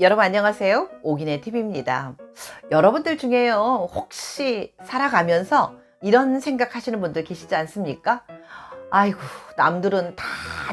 여러분 안녕하세요. 오기네 TV입니다. 여러분들 중에요. 혹시 살아가면서 이런 생각하시는 분들 계시지 않습니까? 아이고, 남들은 다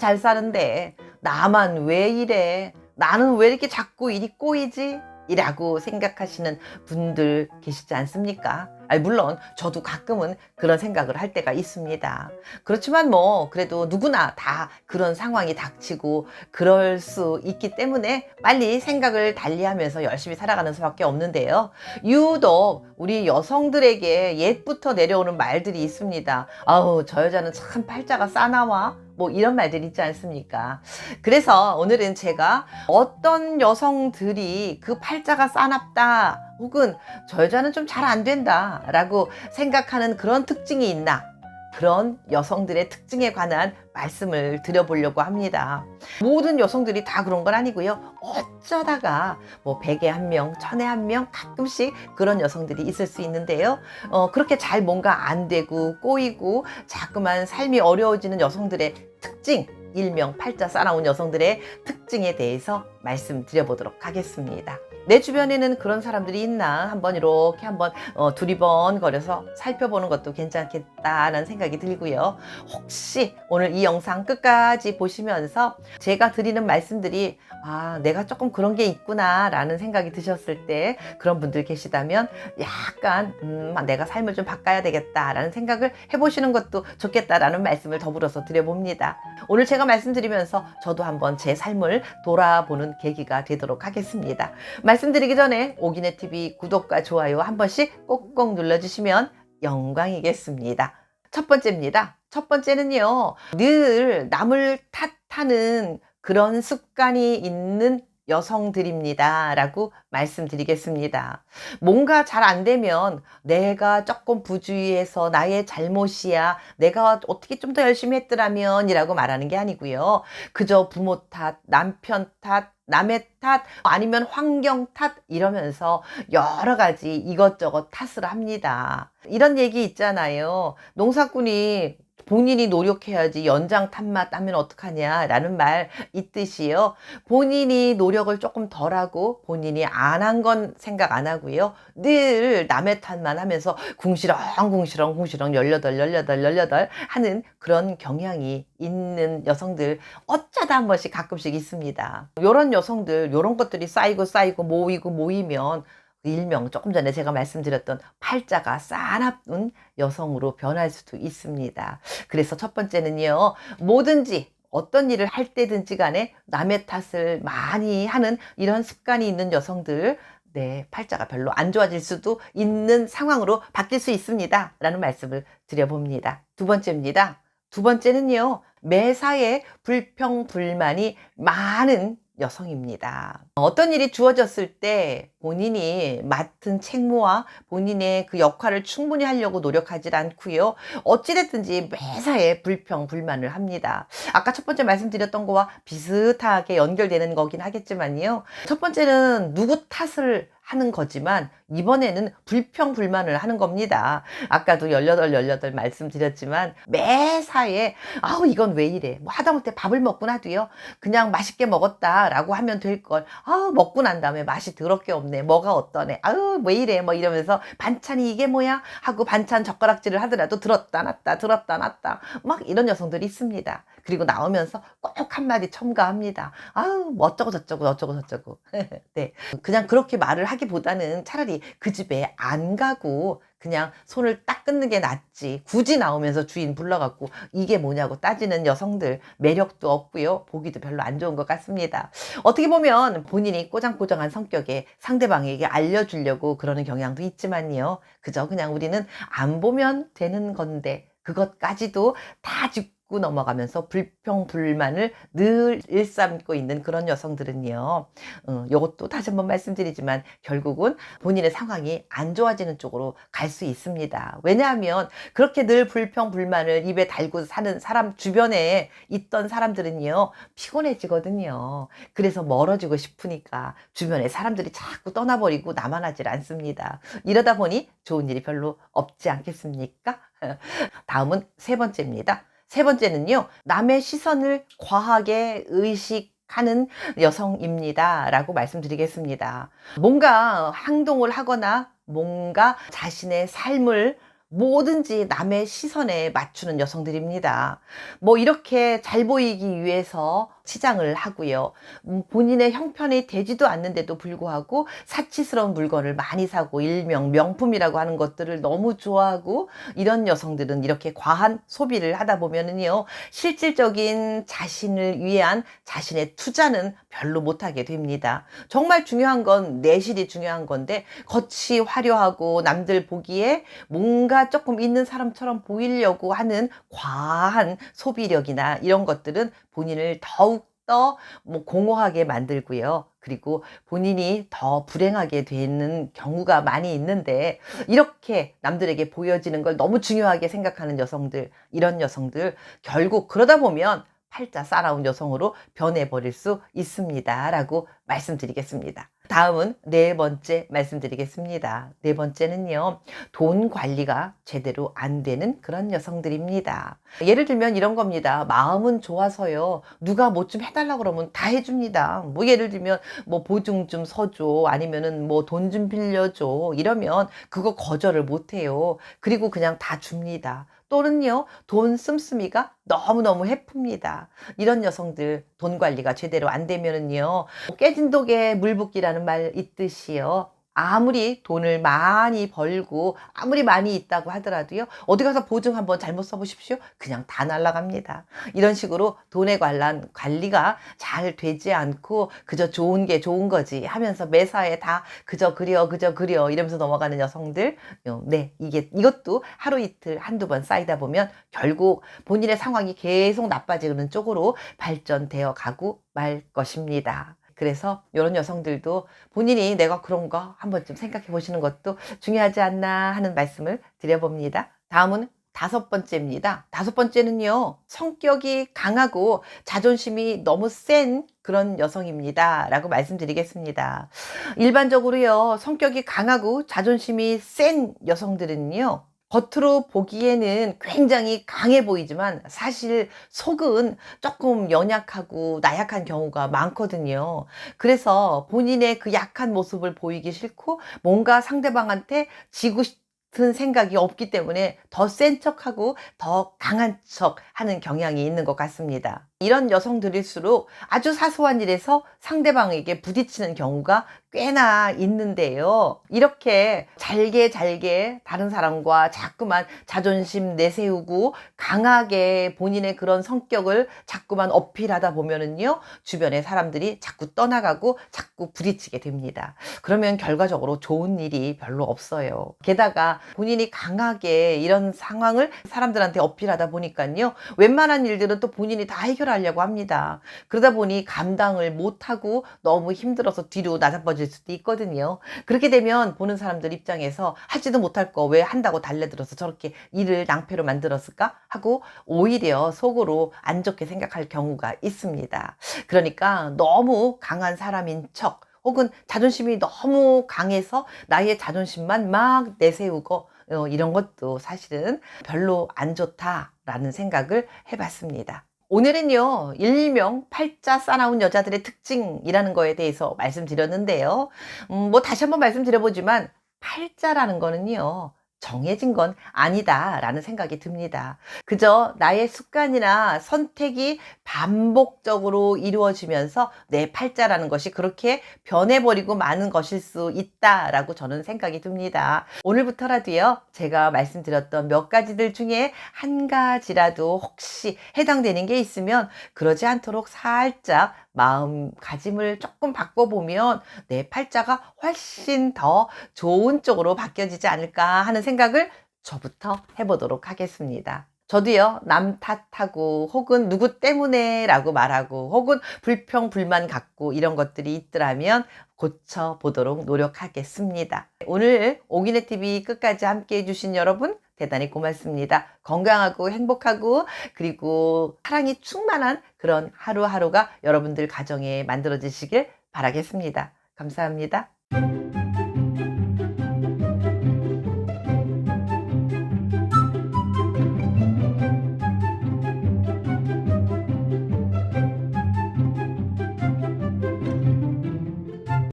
잘 사는데 나만 왜 이래? 나는 왜 이렇게 자꾸 일이 꼬이지? 이라고 생각하시는 분들 계시지 않습니까? 아니, 물론 저도 가끔은 그런 생각을 할 때가 있습니다. 그렇지만 뭐 그래도 누구나 다 그런 상황이 닥치고 그럴 수 있기 때문에 빨리 생각을 달리하면서 열심히 살아가는 수밖에 없는데요. 유독 우리 여성들에게 옛부터 내려오는 말들이 있습니다. 아우 저 여자는 참 팔자가 싸나와 뭐 이런 말들 있지 않습니까? 그래서 오늘은 제가 어떤 여성들이 그 팔자가 싸납다 혹은 저 여자는 좀 잘 안 된다 라고 생각하는 그런 특징이 있나 그런 여성들의 특징에 관한 말씀을 드려보려고 합니다. 모든 여성들이 다 그런 건 아니고요. 어쩌다가 뭐 100에 한 명, 1000에 한 명 가끔씩 그런 여성들이 있을 수 있는데요. 어, 그렇게 잘 뭔가 안 되고 꼬이고 자꾸만 삶이 어려워지는 여성들의 특징, 일명 팔자 싸나운 여성들의 특징에 대해서 말씀드려보도록 하겠습니다. 내 주변에는 그런 사람들이 있나 한번 이렇게 한번 어, 두리번 거려서 살펴보는 것도 괜찮겠다는 생각이 들고요. 혹시 오늘 이 영상 끝까지 보시면서 제가 드리는 말씀들이 아 내가 조금 그런 게 있구나 라는 생각이 드셨을 때 그런 분들 계시다면 약간 음, 내가 삶을 좀 바꿔야 되겠다라는 생각을 해보시는 것도 좋겠다라는 말씀을 더불어서 드려봅니다. 오늘 제가 말씀드리면서 저도 한번 제 삶을 돌아보는 계기가 되도록 하겠습니다. 말씀드리기 전에 오기네 TV 구독과 좋아요 한 번씩 꼭꼭 눌러주시면 영광이겠습니다. 첫 번째입니다. 첫 번째는요, 늘 남을 탓하는 그런 습관이 있는 여성들입니다. 라고 말씀드리겠습니다. 뭔가 잘 안 되면 내가 조금 부주의해서 나의 잘못이야. 내가 어떻게 좀 더 열심히 했더라면 이라고 말하는 게 아니고요. 그저 부모 탓, 남편 탓, 남의 탓, 아니면 환경 탓 이러면서 여러 가지 이것저것 탓을 합니다. 이런 얘기 있잖아요. 농사꾼이 본인이 노력해야지 연장 탓만 따면 어떡하냐라는 말 있듯이요. 본인이 노력을 조금 덜하고 본인이 안 한 건 생각 안 하고요. 늘 남의 탓만 하면서 궁시렁 궁시렁 궁시렁 18, 18, 18 하는 그런 경향이 있는 여성들 어쩌다 한 번씩 가끔씩 있습니다. 요런 여성들 요런 것들이 쌓이고 쌓이고 모이고 모이면 일명 조금 전에 제가 말씀드렸던 팔자가 싸납은 여성으로 변할 수도 있습니다. 그래서 첫 번째는요, 뭐든지 어떤 일을 할 때든지 간에 남의 탓을 많이 하는 이런 습관이 있는 여성들, 네, 팔자가 별로 안 좋아질 수도 있는 상황으로 바뀔 수 있습니다. 라는 말씀을 드려봅니다. 두 번째입니다. 두 번째는요, 매사에 불평 불만이 많은 여성입니다. 어떤 일이 주어졌을 때 본인이 맡은 책무와 본인의 그 역할을 충분히 하려고 노력하지 않고요. 어찌됐든지 매사에 불평, 불만을 합니다. 아까 첫 번째 말씀드렸던 거와 비슷하게 연결되는 거긴 하겠지만요. 첫 번째는 누구 탓을 하는 거지만 이번에는 불평 불만을 하는 겁니다. 아까도 18, 18 말씀드렸지만 매사에 아우 이건 왜 이래? 뭐 하다못해 밥을 먹고 나도요? 그냥 맛있게 먹었다라고 하면 될 걸. 아우 먹고 난 다음에 맛이 더럽게 없네. 뭐가 어떠네? 아우 왜 이래? 뭐 이러면서 반찬이 이게 뭐야? 하고 반찬 젓가락질을 하더라도 들었다 놨다 들었다 놨다. 막 이런 여성들이 있습니다. 그리고 나오면서 꼭 한마디 첨가합니다. 아우 뭐 어쩌고 저쩌고 어쩌고 저쩌고 네 그냥 그렇게 말을 하기보다는 차라리 그 집에 안 가고 그냥 손을 딱 끊는 게 낫지. 굳이 나오면서 주인 불러갖고 이게 뭐냐고 따지는 여성들 매력도 없고요. 보기도 별로 안 좋은 것 같습니다. 어떻게 보면 본인이 꼬장꼬장한 성격에 상대방에게 알려주려고 그러는 경향도 있지만요. 그저 그냥 우리는 안 보면 되는 건데 그것까지도 다 짚고 넘어가면서 불평 불만을 늘 일삼고 있는 그런 여성들은요. 어, 이것도 다시 한번 말씀드리지만 결국은 본인의 상황이 안 좋아지는 쪽으로 갈 수 있습니다. 왜냐하면 그렇게 늘 불평 불만을 입에 달고 사는 사람 주변에 있던 사람들은요 피곤해지거든요. 그래서 멀어지고 싶으니까 주변에 사람들이 자꾸 떠나버리고 남아나질 않습니다. 이러다 보니 좋은 일이 별로 없지 않겠습니까? 다음은 세 번째입니다. 세 번째는요, 남의 시선을 과하게 의식 하는 여성입니다. 라고 말씀드리겠습니다. 뭔가 행동을 하거나 뭔가 자신의 삶을 뭐든지 남의 시선에 맞추는 여성들입니다. 뭐 이렇게 잘 보이기 위해서 치장을 하고요. 음, 본인의 형편이 되지도 않는데도 불구하고 사치스러운 물건을 많이 사고 일명 명품이라고 하는 것들을 너무 좋아하고 이런 여성들은 이렇게 과한 소비를 하다 보면은요. 실질적인 자신을 위한 자신의 투자는 별로 못하게 됩니다. 정말 중요한 건 내실이 중요한 건데 겉이 화려하고 남들 보기에 뭔가 조금 있는 사람처럼 보이려고 하는 과한 소비력이나 이런 것들은 본인을 더욱 더 뭐 공허하게 만들고요. 그리고 본인이 더 불행하게 되는 경우가 많이 있는데 이렇게 남들에게 보여지는 걸 너무 중요하게 생각하는 여성들, 이런 여성들 결국 그러다 보면 팔자 싸나운 여성으로 변해버릴 수 있습니다. 라고 말씀드리겠습니다. 다음은 네 번째 말씀드리겠습니다. 네 번째는요, 돈 관리가 제대로 안 되는 그런 여성들입니다. 예를 들면 이런 겁니다. 마음은 좋아서요, 누가 뭐 좀 해달라 그러면 다 해줍니다. 뭐 예를 들면 뭐 보증 좀 서줘, 아니면은 뭐 돈 좀 빌려줘, 이러면 그거 거절을 못 해요. 그리고 그냥 다 줍니다. 또는요, 돈 씀씀이가 너무너무 해픕니다. 이런 여성들 돈 관리가 제대로 안 되면은요, 깨진 독에 물 붓기라는 말 있듯이요. 아무리 돈을 많이 벌고 아무리 많이 있다고 하더라도요 어디 가서 보증 한번 잘못 써보십시오 그냥 다 날라갑니다 이런 식으로 돈에 관한 관리가 잘 되지 않고 그저 좋은 게 좋은 거지 하면서 매사에 다 그저 그려 그저 그려 이러면서 넘어가는 여성들 어, 네 이게 이것도 하루 이틀 한두 번 쌓이다 보면 결국 본인의 상황이 계속 나빠지는 쪽으로 발전되어 가고 말 것입니다. 그래서 이런 여성들도 본인이 내가 그런가 한 번쯤 생각해 보시는 것도 중요하지 않나 하는 말씀을 드려봅니다. 다음은 다섯 번째입니다. 다섯 번째는요, 성격이 강하고 자존심이 너무 센 그런 여성입니다. 라고 말씀드리겠습니다. 일반적으로요, 성격이 강하고 자존심이 센 여성들은요, 겉으로 보기에는 굉장히 강해 보이지만 사실 속은 조금 연약하고 나약한 경우가 많거든요. 그래서 본인의 그 약한 모습을 보이기 싫고 뭔가 상대방한테 지고 싶은 생각이 없기 때문에 더 센 척하고 더 강한 척 하는 경향이 있는 것 같습니다. 이런 여성들일수록 아주 사소한 일에서 상대방에게 부딪히는 경우가 꽤나 있는데요. 이렇게 잘게 잘게 다른 사람과 자꾸만 자존심 내세우고 강하게 본인의 그런 성격을 자꾸만 어필하다 보면은요. 주변의 사람들이 자꾸 떠나가고 자꾸 부딪히게 됩니다. 그러면 결과적으로 좋은 일이 별로 없어요. 게다가 본인이 강하게 이런 상황을 사람들한테 어필하다 보니까요. 웬만한 일들은 또 본인이 다 해결하 려고 합니다. 그러다 보니 감당을 못하고 너무 힘들어서 뒤로 나자빠질 수도 있거든요. 그렇게 되면 보는 사람들 입장에서 하지도 못할 거 왜 한다고 달래들어서 저렇게 일을 낭패로 만들었을까 하고 오히려 속으로 안 좋게 생각할 경우가 있습니다. 그러니까 너무 강한 사람인 척 혹은 자존심이 너무 강해서 나의 자존심만 막 내세우고 어, 이런 것도 사실은 별로 안 좋다라는 생각을 해봤습니다. 오늘은요, 일명 팔자 싸나운 여자들의 특징이라는 거에 대해서 말씀드렸는데요. 음, 뭐 다시 한번 말씀드려보지만, 팔자라는 거는요, 정해진 건 아니다라는 생각이 듭니다. 그저 나의 습관이나 선택이 반복적으로 이루어지면서 내 팔자라는 것이 그렇게 변해버리고 마는 것일 수 있다라고 저는 생각이 듭니다. 오늘부터라도요, 제가 말씀드렸던 몇 가지들 중에 한 가지라도 혹시 해당되는 게 있으면 그러지 않도록 살짝 마음가짐을 조금 바꿔보면 내 팔자가 훨씬 더 좋은 쪽으로 바뀌어지지 않을까 하는 생각을 저부터 해보도록 하겠습니다. 저도요, 남 탓하고, 혹은 누구 때문에 라고 말하고, 혹은 불평, 불만 갖고 이런 것들이 있더라면 고쳐보도록 노력하겠습니다. 오늘 오기네 TV 끝까지 함께 해주신 여러분, 대단히 고맙습니다. 건강하고 행복하고 그리고 사랑이 충만한 그런 하루하루가 여러분들 가정에 만들어지시길 바라겠습니다. 감사합니다.